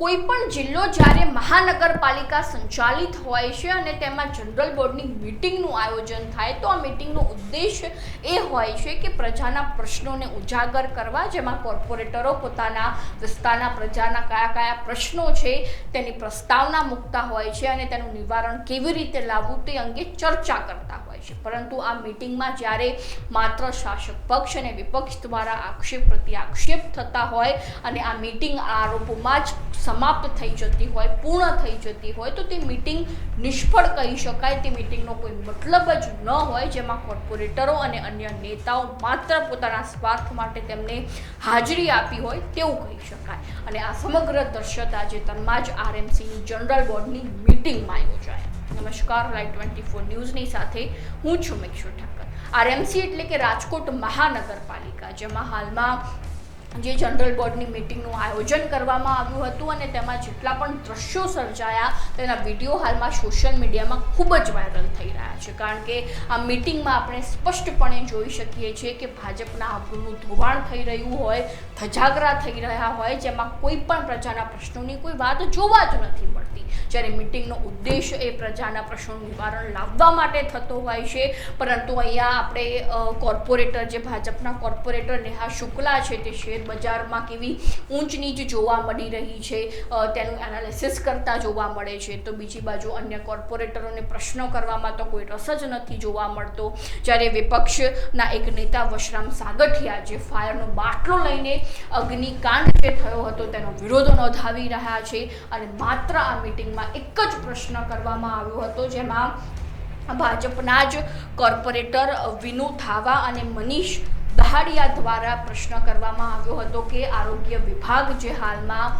કોઈ પણ જિલ્લો જ્યારે મહાનગરપાલિકા સંચાલિત હોય છે અને તેમાં જનરલ બોર્ડની મિટિંગનું આયોજન થાય, તો આ મિટિંગનો ઉદ્દેશ એ હોય છે કે પ્રજાના પ્રશ્નોને ઉજાગર કરવા, જેમાં કોર્પોરેટરો પોતાના વિસ્તારના પ્રજાના કયા કયા પ્રશ્નો છે, તેની પ્રસ્તાવના મૂકતા હોય છે અને તેનું નિવારણ કેવી રીતે લાવવું તે અંગે ચર્ચા કરતા હોય છે. પરંતુ આ મિટિંગમાં જ્યારે માત્ર શાસક પક્ષ અને વિપક્ષ દ્વારા આક્ષેપ પ્રતિ આક્ષેપ થતા હોય અને આ મિટિંગ આરોપોમાં જ સમાપ્ત થઈ જતી હોય, પૂર્ણ થઈ જતી હોય, તો તે મિટિંગ નિષ્ફળ કહી શકાય. તે મિટિંગનો કોઈ મતલબ જ ન હોય. જેમાં કોર્પોરેટરો અને અન્ય નેતાઓ માત્ર પોતાના સ્વાર્થ માટે તેમને હાજરી આપી હોય તેવું કહી શકાય. અને આ સમગ્ર દ્રશ્ય તાજેતરમાં જ આરએમસીની જનરલ બોર્ડની મિટિંગમાં યોજાયા. નમસ્કાર લાઈવ ટ્વેન્ટી ફોર ન્યૂઝની સાથે હું છું મિક્ષુ ઠક્કર આરએમસી એટલે કે રાજકોટ મહાનગરપાલિકા, જેમાં હાલમાં જે જનરલ બોર્ડની મિટિંગનું આયોજન કરવામાં આવ્યું હતું અને તેમાં જેટલા પણ દ્રશ્યો સર્જાયા તેના વીડિયો હાલમાં સોશિયલ મીડિયામાં ખૂબ જ વાયરલ થઈ રહ્યા છે. કારણ કે આ મિટિંગમાં આપણે સ્પષ્ટપણે જોઈ શકીએ છીએ કે ભાજપના આબરૂનું ધોવાણ થઈ રહ્યું હોય, ધજાગરા થઈ રહ્યા હોય, જેમાં કોઈ પણ પ્રજાના પ્રશ્નોની કોઈ વાત જોવા જ નથી મળતી. જ્યારે મિટિંગનો ઉદ્દેશ એ પ્રજાના પ્રશ્નોનું નિવારણ લાવવા માટે થતો હોય છે. પરંતુ અહીંયા આપણે કોર્પોરેટર જે ભાજપના કોર્પોરેટર નેહા શુક્લા છે તે શેર બજારમાં કેવી ઊંચ નીચ જોવા મળી રહી છે તેનું એનાલિસિસ કરતા જોવા મળે છે. તો બીજી બાજુ અન્ય કોર્પોરેટરોને પ્રશ્નો કરવામાં તો કોઈ રસ જ નથી જોવા મળતો. જ્યારે વિપક્ષના એક નેતા વશરામ સાગઠિયા જે ફાયરનો બાટલો લઈને અગ્નિકાંડ જે થયો હતો તેનો વિરોધ નોંધાવી રહ્યા છે અને માત્ર આ મિટિંગમાં એક જ પ્રશ્ન કરવામાં આવ્યો હતો, જેમાં ભાજપના જ કોર્પોરેટર વિનુ થાવા અને મનીષ દહાડિયા દ્વારા પ્રશ્ન કરવામાં આવ્યો હતો કે આરોગ્ય વિભાગ જે હાલમાં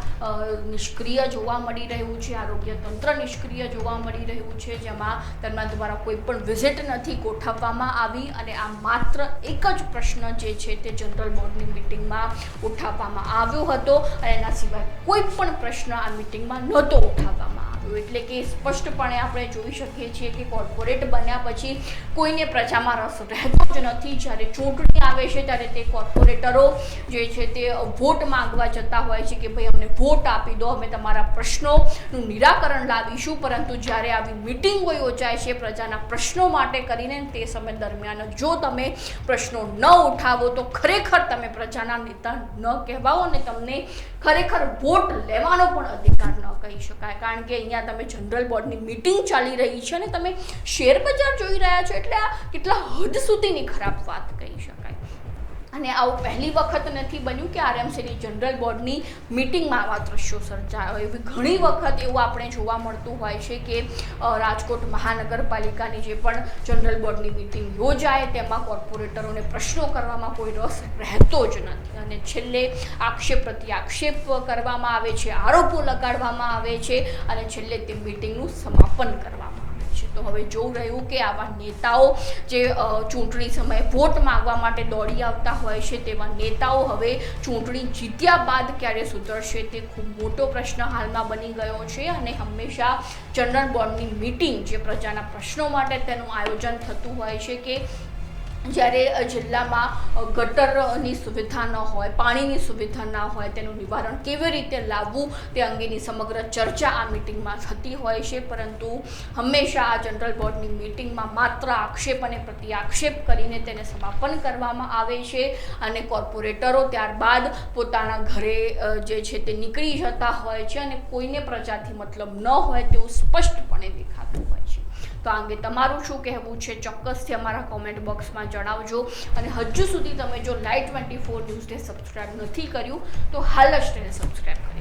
નિષ્ક્રિય જોવા મળી રહ્યું છે, આરોગ્ય તંત્ર નિષ્ક્રિય જોવા મળી રહ્યું છે, જેમાં તેમના દ્વારા કોઈ પણ વિઝિટ નથી ગોઠવવામાં આવી અને આ માત્ર એક જ પ્રશ્ન જે છે તે જનરલ બોર્ડની મિટિંગમાં ઉઠાવવામાં આવ્યો હતો અને એના સિવાય કોઈ પણ પ્રશ્ન આ મિટિંગમાં નહોતો ઉઠાવવામાં આવ્યો એટલે કે સ્પષ્ટપણે આપણે જોઈ શકીએ છીએ કે કોર્પોરેટ બન્યા પછી કોઈને પ્રજામાં રસ રહેતો જ નથી. જ્યારે ચૂંટણી આવે છે, ત્યારે તે કોર્પોરેટરો જે છે તે વોટ માંગવા જતા હોય છે કે ભાઈ અમને વોટ આપી દો, અમે તમારા પ્રશ્નોનું નિરાકરણ લાવીશું. પરંતુ જ્યારે આવી મિટિંગો યોજાય છે પ્રજાના પ્રશ્નો માટે કરીને તે સમય દરમિયાન જો તમે પ્રશ્નો ન ઉઠાવો, તો ખરેખર તમે પ્રજાના નેતા ન કહેવાઓ અને તમને ખરેખર વોટ લેવાનો પણ અધિકાર ન કહી શકાય. કારણ કે અહીંયા તમે જનરલ બોર્ડની મિટિંગ ચાલી રહી છે અને તમે શેર બજાર જોઈ રહ્યા છો એટલે આ કેટલા હદ સુધીની ખરાબ વાત અને આવું પહેલી વખત નથી બન્યું કે આરએમસીની જનરલ બોર્ડની મિટિંગમાં આવા દ્રશ્યો સર્જાયા હોય એવી ઘણી વખત એવું આપણે જોવા મળતું હોય છે કે રાજકોટ મહાનગરપાલિકાની જે પણ જનરલ બોર્ડની મિટિંગ યોજાય, તેમાં કોર્પોરેટરોને પ્રશ્નો કરવામાં કોઈ રસ રહેતો જ નથી. અને છેલ્લે આક્ષેપ પ્રતિ આક્ષેપ કરવામાં આવે છે, આરોપો લગાડવામાં આવે છે, અને છેલ્લે તે મિટિંગનું સમાપન કરવામાં તો હવે જોવું રહ્યું કે આવા નેતાઓ જે ચૂંટણી સમયે વોટ માંગવા માટે દોડી આવતા હોય છે તેવા નેતાઓ હવે ચૂંટણી જીત્યા બાદ ક્યારે સુધરશે તે ખૂબ મોટો પ્રશ્ન હાલમાં બની ગયો છે અને હંમેશા જનરલ બોર્ડની મિટિંગ જે પ્રજાના પ્રશ્નો માટે તેનું આયોજન થતું હોય છે કે જ્યારે જિલ્લામાં ગટરની સુવિધા ન હોય, પાણીની સુવિધા ના હોય, તેનું નિવારણ કેવી રીતે લાવવું, તે અંગેની સમગ્ર ચર્ચા આ મિટિંગમાં થતી હોય છે. પરંતુ હંમેશા આ જનરલ બોર્ડની મિટિંગમાં માત્ર આક્ષેપ અને પ્રતિ આક્ષેપ કરીને તેને સમાપન કરવામાં આવે છે અને કોર્પોરેટરો ત્યારબાદ પોતાના ઘરે જે છે તે નીકળી જતા હોય છે અને કોઈને પ્રજાથી મતલબ ન હોય તેવું સ્પષ્ટપણે દેખાતું તો આ અંગે તમારું શું કહેવું છે ચોક્કસથી અમારા કોમેન્ટ બોક્સમાં જણાવજો. અને હજુ સુધી તમે જો લાઈટ ટ્વેન્ટી ફોર ન્યૂઝને સબસ્ક્રાઈબ નથી કર્યું, તો હાલ જ તેને સબસ્ક્રાઈબ કરી